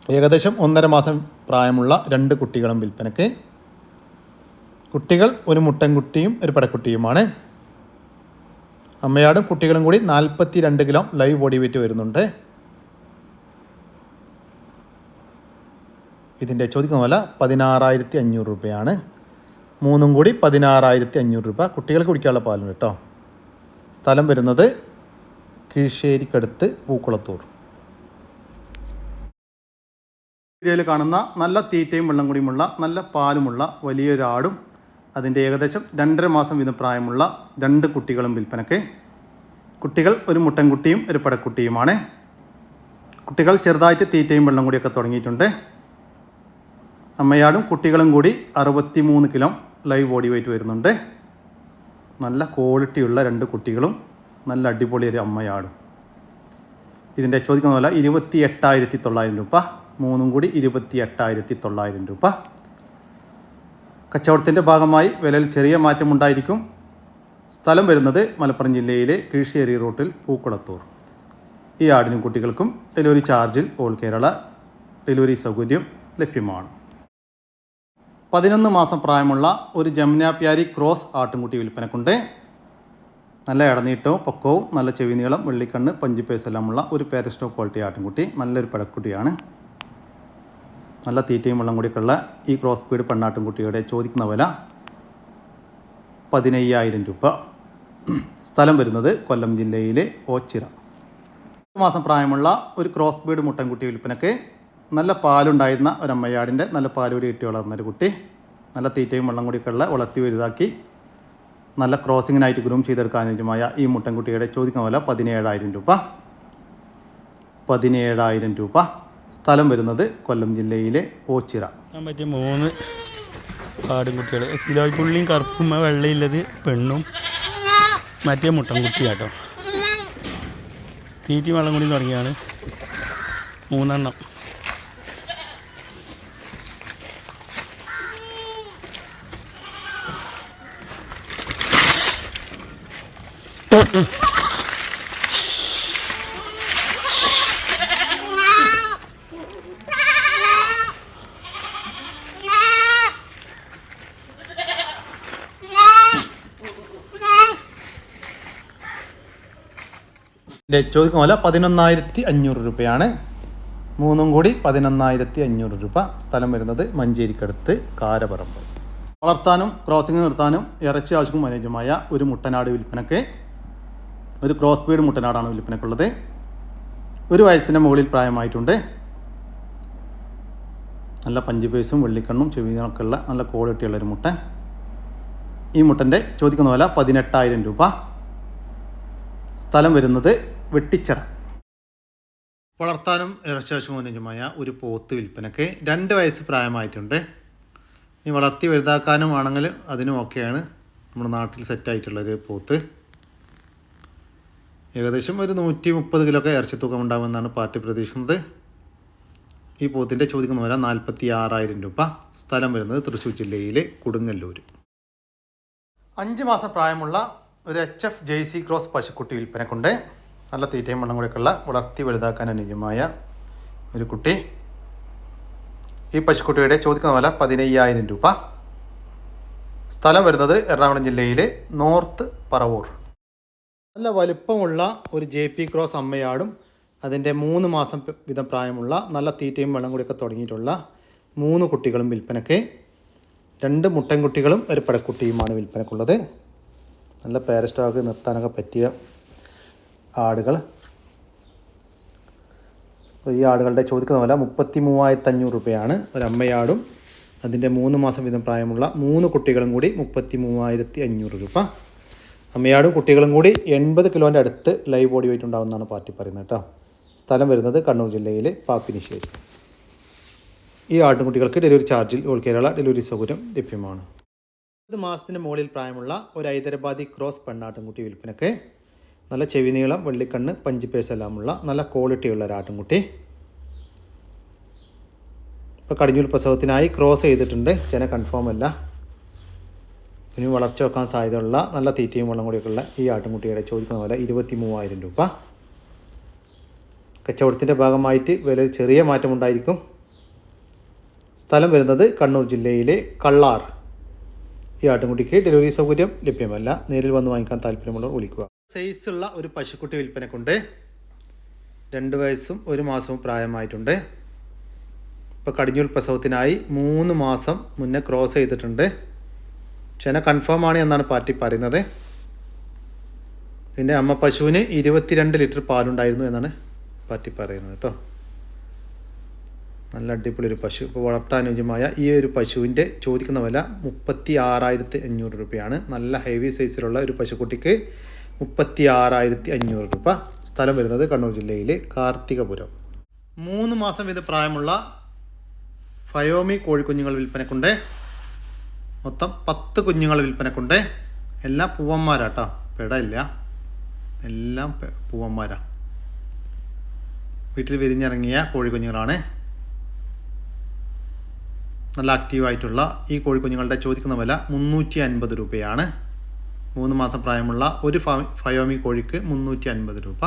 ഏകദേശം ഒന്നര മാസം പ്രായമുള്ള രണ്ട് കുട്ടികളും വിൽപ്പനയ്ക്ക്. കുട്ടികൾ ഒരു മുട്ടൻകുട്ടിയും ഒരു പടക്കുട്ടിയുമാണ്. അമ്മയാടും കുട്ടികളും കൂടി നാൽപ്പത്തി രണ്ട് കിലോ ലൈവ് ബോഡി വെയിറ്റ് വരുന്നുണ്ട്. ഇതിന്റെ ചോദിക്കുന്ന വില പതിനാറായിരത്തി അഞ്ഞൂറ് രൂപയാണ്. മൂന്നും കൂടി പതിനാറായിരത്തി അഞ്ഞൂറ് രൂപ കുട്ടികൾക്ക് കുടിക്കാനുള്ള പാലും കേട്ടോ. സ്ഥലം വരുന്നത് കീഴ്ശ്ശേരിക്കടുത്ത് പൂക്കുളത്തൂർ. വീഡിയോയിൽ കാണുന്ന നല്ല തീറ്റയും വെള്ളം കൂടിയുമുള്ള നല്ല പാലുമുള്ള വലിയൊരാടും അതിന്റെ ഏകദേശം രണ്ടര മാസം വീതം പ്രായമുള്ള രണ്ട് കുട്ടികളും വിൽപ്പനയ്ക്ക്. കുട്ടികൾ ഒരു മുട്ടൻകുട്ടിയും ഒരു പടക്കുട്ടിയുമാണ്. കുട്ടികൾ ചെറുതായിട്ട് തീറ്റയും വെള്ളം കൂടിയൊക്കെ തുടങ്ങിയിട്ടുണ്ട്. അമ്മയാടും കുട്ടികളും കൂടി അറുപത്തി മൂന്ന് കിലോ ലൈവ് ബോഡി വെയിറ്റ് വരുന്നുണ്ട്. നല്ല ക്വാളിറ്റിയുള്ള രണ്ട് കുട്ടികളും നല്ല അടിപൊളി ഒരു അമ്മയാണ് ഇതിന്റെ ചോദിക്കുന്ന പോലെ ഇരുപത്തി എട്ടായിരത്തി തൊള്ളായിരം രൂപ. മൂന്നും കൂടി ഇരുപത്തി എട്ടായിരത്തി തൊള്ളായിരം രൂപ. കച്ചവടത്തിന്റെ ഭാഗമായി വിലയിൽ ചെറിയ മാറ്റമുണ്ടായിരിക്കും സ്ഥലം വരുന്നത് മലപ്പുറം ജില്ലയിലെ കീഴ്ശ്ശേരി റൂട്ടിൽ പൂക്കുളത്തൂർ. ഈ ആടിനും കുട്ടികൾക്കും ഡെലിവറി ചാർജിൽ ഓൾ കേരള ഡെലിവറി സൗകര്യം ലഭ്യമാണ്. പതിനൊന്ന് മാസം പ്രായമുള്ള ഒരു ജമുനാപ്യാരി ക്രോസ് ആട്ടുംകുട്ടി വിൽപ്പനക്കുണ്ട്. നല്ല ഇടനീട്ടവും പൊക്കവും നല്ല ചെവി നീളം വെള്ളിക്കണ്ണ് പഞ്ചിപ്പേസ് എല്ലാമുള്ള ഒരു പേരസ്റ്റോ ക്വാളിറ്റി ആട്ടിൻകുട്ടി നല്ലൊരു പടക്കുട്ടിയാണ്. നല്ല തീറ്റയും വെള്ളം കൂടിയൊക്കെയുള്ള ഈ ക്രോസ് പീഡ് പെണ്ണാട്ടിൻകുട്ടിയുടെ ചോദിക്കുന്ന വില പതിനയ്യായിരം രൂപ. സ്ഥലം വരുന്നത് കൊല്ലം ജില്ലയിലെ ഓച്ചിറ. മാസം പ്രായമുള്ള ഒരു ക്രോസ് ബീഡ് മുട്ടൻകുട്ടി വിൽപ്പനക്ക് നല്ല പാലുണ്ടായിരുന്ന ഒരു അമ്മയാടിന്റെ നല്ല പാലൂരി ഇട്ടി വളർന്നൊരു കുട്ടി. നല്ല തീറ്റയും വെള്ളം കൂടിയൊക്കെയുള്ള വളർത്തി വലുതാക്കി നല്ല ക്രോസിങ്ങിനായിട്ട് ഗ്രൂം ചെയ്തെടുക്കാൻ അനുയോജ്യമായ ഈ മുട്ടൻകുട്ടിയുടെ ചോദിക്കുന്ന വില പതിനേഴായിരം രൂപ. പതിനേഴായിരം രൂപ. സ്ഥലം വരുന്നത് കൊല്ലം ജില്ലയിലെ ഓച്ചിറ. പറ്റിയ മൂന്ന് കാടും കുട്ടികൾ സിലോയ്പുള്ളിയും കറുപ്പും വെള്ളയില്ലത് പെണ്ണും. മറ്റേ മുട്ടൻകുട്ടി കേട്ടോ തീറ്റി വെള്ളം കൂടി തുടങ്ങിയാണ് മൂന്നെണ്ണം. ഇതിന്റെ പോലെ പതിനൊന്നായിരത്തി അഞ്ഞൂറ് രൂപയാണ്. മൂന്നും കൂടി പതിനൊന്നായിരത്തി അഞ്ഞൂറ് രൂപ. സ്ഥലം വരുന്നത് മഞ്ചേരിക്കടുത്ത് കാരപറമ്പ്. വളർത്താനും ക്രോസിംഗ് നിർത്താനും ഇറച്ചി ആവശ്യം അനുയോജ്യമായ ഒരു മുട്ടനാട് വിൽപ്പനക്ക് ഒരു ക്രോസ് ബീഡ് മുട്ടനാടാണ് വിൽപ്പനക്കുള്ളത് ഒരു വയസ്സിന്റെ മുകളിൽ പ്രായമായിട്ടുണ്ട്. നല്ല പഞ്ചുപേസും വെള്ളിക്കണ്ണും ചെവിയൊക്കെ ഉള്ള നല്ല ക്വാളിറ്റിയുള്ള ഒരു മുട്ട. ഈ മുട്ടന്റെ ചോദിക്കുന്ന വില പതിനെട്ടായിരം രൂപ. സ്ഥലം വരുന്നത് വെട്ടിച്ചിറ. വളർത്താനും ഇറച്ചാവശ്യമനുജമായ ഒരു പോത്ത് വിൽപ്പനക്ക് രണ്ട് വയസ്സ് പ്രായമായിട്ടുണ്ട്. ഇനി വളർത്തി വലുതാക്കാനും ആണെങ്കിൽ അതിനും ഒക്കെയാണ് നമ്മുടെ നാട്ടിൽ സെറ്റായിട്ടുള്ളൊരു പോത്ത്. ഏകദേശം ഒരു നൂറ്റി മുപ്പത് കിലോ ഒക്കെ ഇറച്ചി തൂക്കം ഉണ്ടാകുമെന്നാണ് പാർട്ടി പ്രതീക്ഷിക്കുന്നത്. ഈ പോത്തിന്റെ ചോദിക്കുന്ന വില നാൽപ്പത്തി ആറായിരം രൂപ. സ്ഥലം വരുന്നത് തൃശ്ശൂർ ജില്ലയിലെ കൊടുങ്ങല്ലൂർ അഞ്ച് മാസം പ്രായമുള്ള ഒരു H F J C cross പശുക്കുട്ടി വിൽപ്പനക്കുണ്ട്. നല്ല തീറ്റയും വെള്ളം കൂടെയൊക്കെയുള്ള വളർത്തി വലുതാക്കാൻ അനുയോജ്യമായ ഒരു കുട്ടി. ഈ പശുക്കുട്ടിയുടെ ചോദിക്കുന്ന വില പതിനയ്യായിരം രൂപ. സ്ഥലം വരുന്നത് എറണാകുളം ജില്ലയിലെ നോർത്ത് പറവൂർ. നല്ല വലിപ്പമുള്ള ഒരു ജെ പി ക്രോസ് അമ്മയാടും അതിന്റെ മൂന്ന് മാസം വിധം പ്രായമുള്ള നല്ല തീറ്റയും വെള്ളം കൂടിയൊക്കെ തുടങ്ങിയിട്ടുള്ള മൂന്ന് കുട്ടികളും വിൽപ്പനയ്ക്ക്. രണ്ട് മുട്ടൻകുട്ടികളും ഒരു പടക്കുട്ടിയുമാണ് വിൽപ്പനക്കുള്ളത് നല്ല പാരസ്റ്റോക്ക് നിർത്താനൊക്കെ പറ്റിയ ആടുകൾ. ഈ ആടുകളുടെ ചോദിക്കുന്ന വില മുപ്പത്തി മൂവായിരത്തി അഞ്ഞൂറ് രൂപയാണ്. ഒരു അമ്മയാടും അതിന്റെ മൂന്ന് മാസം വീതം പ്രായമുള്ള മൂന്ന് കുട്ടികളും കൂടി മുപ്പത്തി മൂവായിരത്തി അഞ്ഞൂറ് രൂപ. അമ്മയാടും കുട്ടികളും കൂടി എൺപത് കിലോന്റെ അടുത്ത് ലൈവ് ബോഡി വെയിറ്റ് ഉണ്ടാകുമെന്നാണ് പാർട്ടി പറയുന്നത് കേട്ടോ. സ്ഥലം വരുന്നത് കണ്ണൂർ ജില്ലയിലെ പാപ്പിനിശ്ശേരി. ഈ ആട്ടുകുട്ടികൾക്ക് ഡെലിവറി ചാർജിൽ ഓൾ കേരള ഡെലിവറി സൗകര്യം ലഭ്യമാണ്. ഇത് മാസത്തിന് മുകളിൽ പ്രായമുള്ള ഒരു ഹൈദരാബാദി ക്രോസ് പെണ്ണാട്ടുംകുട്ടി വിൽപ്പനക്ക് നല്ല ചെവി നീളം വെള്ളിക്കണ്ണ് പഞ്ചിപ്പേസ് എല്ലാമുള്ള നല്ല ക്വാളിറ്റിയുള്ള ഒരു ആട്ടുംകുട്ടി. ഇപ്പോൾ കടിഞ്ഞൂൽ പ്രസവത്തിനായി ക്രോസ് ചെയ്തിട്ടുണ്ട്. ജന കൺഫേം അല്ല. ഇനി വളർച്ച വെക്കാൻ സാധ്യതയുള്ള നല്ല തീറ്റയും വെള്ളം കൂടിയൊക്കെയുള്ള ഈ ആട്ടുംകുട്ടിയുടെ ചോദിക്കുന്ന പോലെ ഇരുപത്തി മൂവായിരം രൂപ. കച്ചവടത്തിന്റെ ഭാഗമായിട്ട് വില ചെറിയ മാറ്റമുണ്ടായിരിക്കും. സ്ഥലം വരുന്നത് കണ്ണൂർ ജില്ലയിലെ കള്ളാർ. ഈ ആട്ടുംകുട്ടിക്ക് ഡെലിവറി സൗകര്യം ലഭ്യമല്ല. നേരിൽ വന്ന് വാങ്ങിക്കാൻ താല്പര്യമുള്ളവർ വിളിക്കുക. സൈസുള്ള ഒരു പശുക്കുട്ടി വിൽപ്പനക്കുണ്ട്. രണ്ട് വയസ്സും ഒരു മാസവും പ്രായമായിട്ടുണ്ട്. ഇപ്പോൾ കടിഞ്ഞൂൽ പ്രസവത്തിനായി മൂന്ന് മാസം മുന്നേ ക്രോസ് ചെയ്തിട്ടുണ്ട്. ചെന കൺഫേം ആണ് എന്നാണ് പാർട്ടി പറയുന്നത്. ഇതിന്റെ അമ്മ പശുവിന് ഇരുപത്തിരണ്ട് ലിറ്റർ പാലുണ്ടായിരുന്നു എന്നാണ് പാർട്ടി പറയുന്നത് കേട്ടോ നല്ല അടിപൊളി ഒരു പശു. ഇപ്പോൾ വളർത്താനുയോജ്യമായ ഈ ഒരു പശുവിന്റെ ചോദിക്കുന്ന വില മുപ്പത്തി ആറായിരത്തി അഞ്ഞൂറ് രൂപയാണ്. നല്ല ഹെവി സൈസിലുള്ള ഒരു പശുക്കുട്ടിക്ക് മുപ്പത്തി ആറായിരത്തി അഞ്ഞൂറ് രൂപ സ്ഥലം വരുന്നത് കണ്ണൂർ ജില്ലയിലെ കാർത്തികപുരം. മൂന്ന് മാസം വീത പ്രായമുള്ള ഫയോമി കോഴിക്കുഞ്ഞുങ്ങൾ വിൽപ്പനക്കുണ്ട്. മൊത്തം പത്ത് കുഞ്ഞുങ്ങൾ വിൽപ്പനക്കുണ്ട് എല്ലാം പൂവന്മാരാട്ടോ. പെട ഇല്ല എല്ലാം പൂവന്മാരാ. വീട്ടിൽ വിരിഞ്ഞിറങ്ങിയ കോഴിക്കുഞ്ഞുങ്ങളാണ് നല്ല ആക്റ്റീവായിട്ടുള്ള ഈ കോഴിക്കുഞ്ഞുങ്ങളുടെ ചോദിക്കുന്ന വില മുന്നൂറ്റി അൻപത് രൂപയാണ്. മൂന്ന് മാസം പ്രായമുള്ള ഒരു ഫയോമി കോഴിക്ക് മുന്നൂറ്റി അൻപത് രൂപ.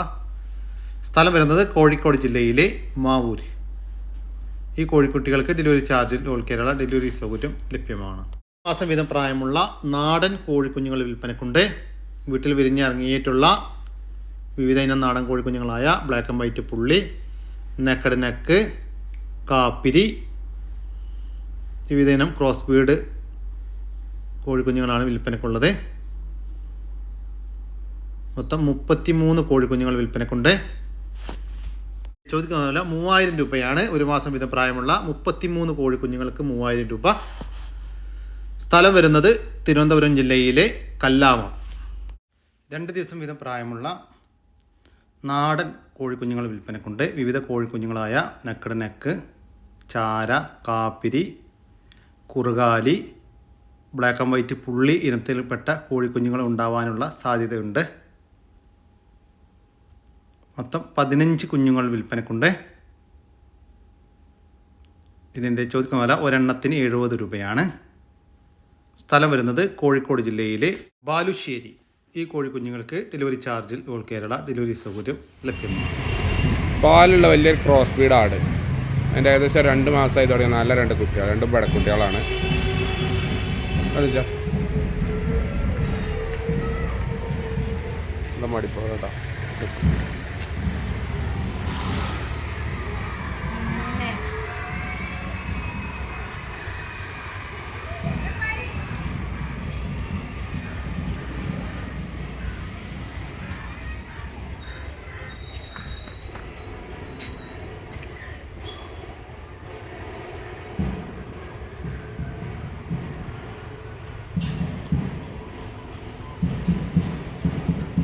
സ്ഥലം വരുന്നത് കോഴിക്കോട് ജില്ലയിലെ മാവൂര്. ഈ കോഴിക്കുട്ടികൾക്ക് ഡെലിവറി ചാർജിൽ ഓൾ കേരള ഡെലിവറി സൗകര്യം ലഭ്യമാണ്. മാസം വീതം പ്രായമുള്ള നാടൻ കോഴിക്കുഞ്ഞുങ്ങൾ വിൽപ്പനക്കുണ്ട്. വീട്ടിൽ വിരിഞ്ഞിറങ്ങിയിട്ടുള്ള വിവിധ ഇനം നാടൻ കോഴിക്കുഞ്ഞുങ്ങളായ ബ്ലാക്ക് ആൻഡ് വൈറ്റ് പുള്ളി നെക്കഡ് നെക്ക് കാപ്പിരി വിവിധ ഇനം ക്രോസ് ബീഡ് കോഴിക്കുഞ്ഞുങ്ങളാണ് വിൽപ്പനക്കുള്ളത്. മൊത്തം മുപ്പത്തി മൂന്ന് കോഴിക്കുഞ്ഞുങ്ങൾ വിൽപ്പനക്കുണ്ട്. ചോദിക്കുന്ന വില മൂവായിരം രൂപയാണ് ഒരു മാസം വീതം പ്രായമുള്ള മുപ്പത്തി മൂന്ന് കോഴിക്കുഞ്ഞുങ്ങൾക്ക് മൂവായിരം രൂപ. സ്ഥലം വരുന്നത് തിരുവനന്തപുരം ജില്ലയിലെ കല്ലാമം. രണ്ട് ദിവസം വീതം പ്രായമുള്ള നാടൻ കോഴിക്കുഞ്ഞുങ്ങൾ വിൽപ്പനക്കുണ്ട്. വിവിധ കോഴിക്കുഞ്ഞുങ്ങളായ നക്കട് നെക്ക് ചാര കാപ്പിരി കുറുകാലി ബ്ലാക്ക് ആൻഡ് വൈറ്റ് പുള്ളി ഇനത്തിൽപ്പെട്ട കോഴിക്കുഞ്ഞുങ്ങൾ ഉണ്ടാവാനുള്ള സാധ്യതയുണ്ട്. മൊത്തം പതിനഞ്ച് കുഞ്ഞുങ്ങൾ വിൽപ്പനക്കുണ്ട്. ഇതിന്റെ ചോദിക്കുന്ന വില ഒരെണ്ണത്തിന് എഴുപത് രൂപയാണ്. സ്ഥലം വരുന്നത് കോഴിക്കോട് ജില്ലയിലെ ബാലുശ്ശേരി. ഈ കോഴിക്കുഞ്ഞുങ്ങൾക്ക് ഡെലിവറി ചാർജിൽ ഓൾ കേരള ഡെലിവറി സൗകര്യം ലഭ്യമാണ്. പാലുള്ള വലിയൊരു ക്രോസ് ബീഡ് ആട് എന്റെ ഏകദേശം രണ്ട് മാസമായി തുടങ്ങിയ നല്ല രണ്ട് കുട്ടികൾ രണ്ട് പടക്കുട്ടികളാണ് മടിപ്പോ കേട്ടോ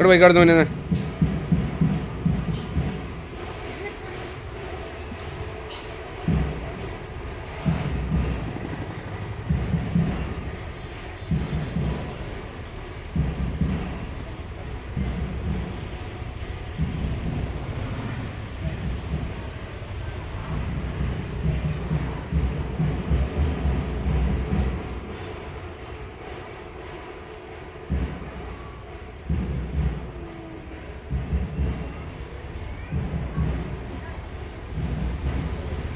ഇവിടെ പോയി പിന്നെ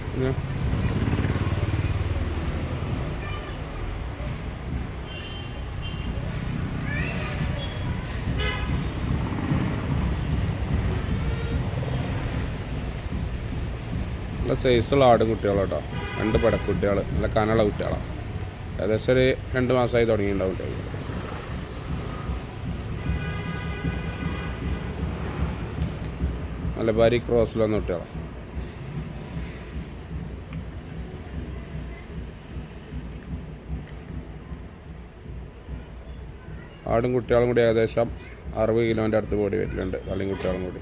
പിന്നെ നല്ല സൈസുള്ള ആടും കേട്ടോ രണ്ട് പടക്കുട്ടികൾ നല്ല കനമുള്ള കുട്ടികളാണ് ഏകദേശം ഒരു രണ്ട് മാസമായി തുടങ്ങിയിട്ടുണ്ടാവും കുട്ടികൾ ഭാരി ക്രോസിൽ വന്ന കുട്ടികളാണ് ആടും കുട്ടികളും കൂടി ഏകദേശം അറുപത് കിലോന്റെ അടുത്ത് കൂടി വരുന്നുണ്ട് തള്ളിയും കുട്ടികളും കൂടി.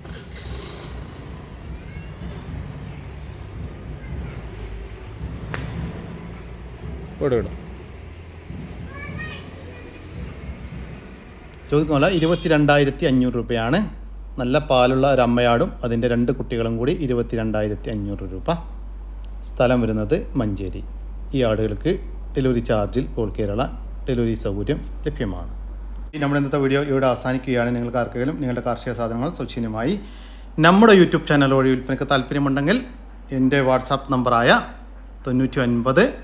വിടും വിടും ചോദിക്കുന്ന വില ഇരുപത്തിരണ്ടായിരത്തി അഞ്ഞൂറ് രൂപയാണ്. നല്ല പാലുള്ള ഒരു അമ്മയാടും അതിന്റെ രണ്ട് കുട്ടികളും കൂടി ഇരുപത്തിരണ്ടായിരത്തി അഞ്ഞൂറ് രൂപ. സ്ഥലം വരുന്നത് മഞ്ചേരി. ഈ ആടുകൾക്ക് ഡെലിവറി ചാർജിൽ ഓൾ കേരള ഡെലിവറി സൗകര്യം ലഭ്യമാണ്. ഈ നമ്മുടെ ഇന്നത്തെ വീഡിയോ ഇവിടെ അവസാനിക്കുകയാണ്. നിങ്ങൾക്ക് ആർക്കെങ്കിലും നിങ്ങളുടെ കാർഷിക സാധനങ്ങൾ സൗജന്യമായി നമ്മുടെ യൂട്യൂബ് ചാനൽ വഴി വിൽപ്പനയ്ക്ക് താല്പര്യമുണ്ടെങ്കിൽ എന്റെ വാട്സാപ്പ് നമ്പറായ തൊണ്ണൂറ്റി ഒൻപത്